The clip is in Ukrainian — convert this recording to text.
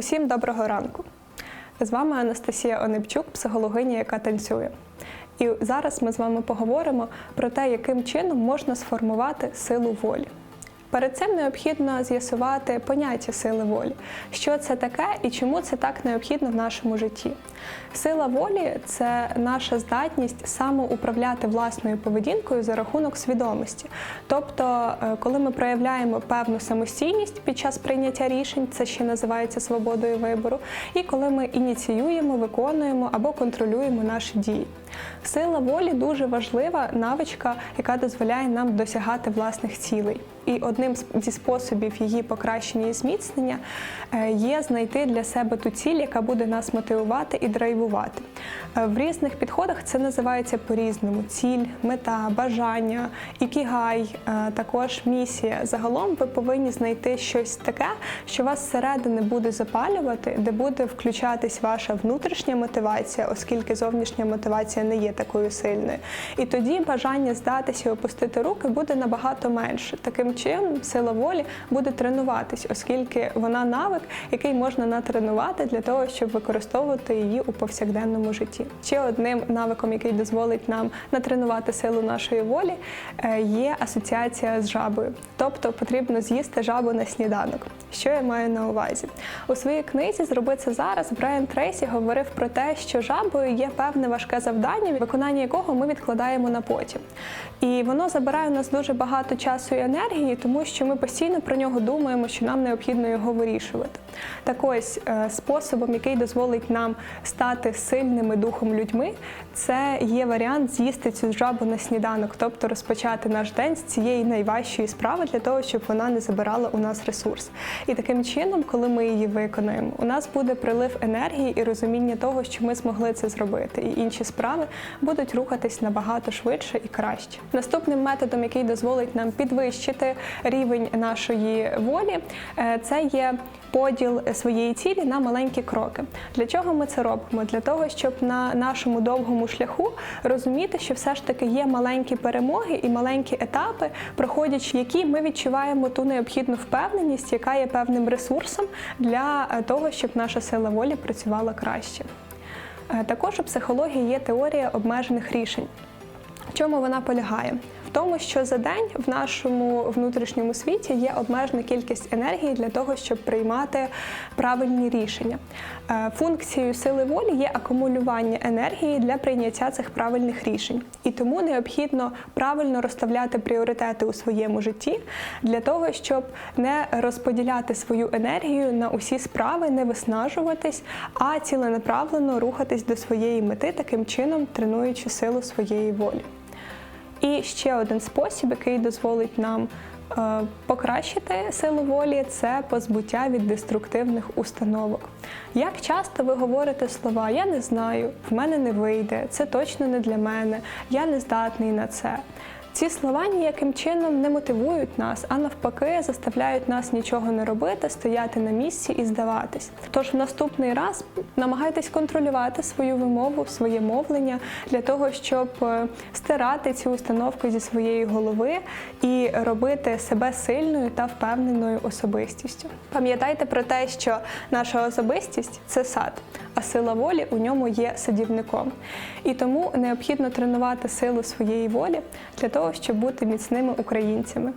Усім доброго ранку. З вами Анастасія Онипчук, психологиня, яка танцює. І зараз ми з вами поговоримо про те, яким чином можна сформувати силу волі. Перед цим необхідно з'ясувати поняття сили волі, що це таке і чому це так необхідно в нашому житті. Сила волі це наша здатність самоуправляти власною поведінкою за рахунок свідомості. Тобто, е, коли ми проявляємо певну самостійність під час прийняття рішень, це ще називається свободою вибору, і коли ми ініціюємо, виконуємо або контролюємо наші дії. Сила волі дуже важлива навичка, яка дозволяє нам досягати власних цілей. І одним зі способів її покращення і зміцнення е, є знайти для себе ту ціль, яка буде нас мотивувати і драйвувати. Е, В різних підходах це називається по-різному: ціль, мета, бажання, ікігай, е, також місія. Загалом ви повинні знайти щось таке, що вас зсередини буде запалювати, де буде включатись ваша внутрішня мотивація, оскільки зовнішня мотивація не є такою сильною. І тоді бажання здатися і опустити руки буде набагато менше. Таким чином, сила волі буде тренуватись, оскільки вона навик, який можна натренувати для того, щоб використовувати її у повсякденному житті. Ще одним навиком, який дозволить нам натренувати силу нашої волі, е, є асоціація з жабою. Тобто потрібно з'їсти жабу на сніданок. Що я маю на увазі? У своїй книзі Зроби це зараз Брайан Трейсі говорив про те, що жабою є певне важке завдання, виконання якого ми відкладаємо на потім. І воно забирає у нас дуже багато часу і енергії, тому що ми постійно про нього думаємо, що нам необхідно його вирішувати. Так ось е, способом, який дозволить нам стати сильними духом людьми, це є варіант з'їсти цю жабу на сніданок, тобто розпочати наш день з цієї найважчої справи для того, щоб вона не забирала у нас ресурс. І таким чином, коли ми її виконаємо, у нас буде прилив енергії і розуміння того, що ми змогли це зробити, і інші справи будуть рухатись набагато швидше і краще. Наступним методом, який дозволить нам підвищити рівень нашої волі, е, це є поділ своєї цілі на маленькі кроки. Для чого ми це робимо? Для того, щоб на нашому довгому шляху розуміти, що все ж таки є маленькі перемоги і маленькі етапи, проходячи які ми відчуваємо ту необхідну впевненість, яка є певним ресурсом для е, того, щоб наша сила волі працювала краще. Е, Також у психології є теорія обмежених рішень. В чому вона полягає? Тому, що за день в нашому внутрішньому світі є обмежена кількість енергії для того, щоб приймати правильні рішення. Е, Функцією сили волі є акумулювання енергії для прийняття цих правильних рішень. І тому необхідно правильно розставляти пріоритети у своєму житті для того, щоб не розподіляти свою енергію на усі справи, не виснажуватись, а ціленаправлено рухатись до своєї мети, таким чином тренуючи силу своєї волі. І ще один спосіб, який дозволить нам е, покращити силу волі, це позбуття від деструктивних установок. Як часто ви говорите слова Я не знаю, в мене не вийде, це точно не для мене, я не здатний на це. Ці слова ніяким чином не мотивують нас, а навпаки, заставляють нас нічого не робити, стояти на місці і здаватись. Тож в наступний раз намагайтесь контролювати свою вимову, своє мовлення для того, щоб е, стирати ці установки зі своєї голови і робити себе сильною та впевненою особистістю. Пам'ятайте про те, що наша особистість це сад, а сила волі у ньому є садівником. І тому необхідно тренувати силу своєї волі для того, щоб бути міцними українцями.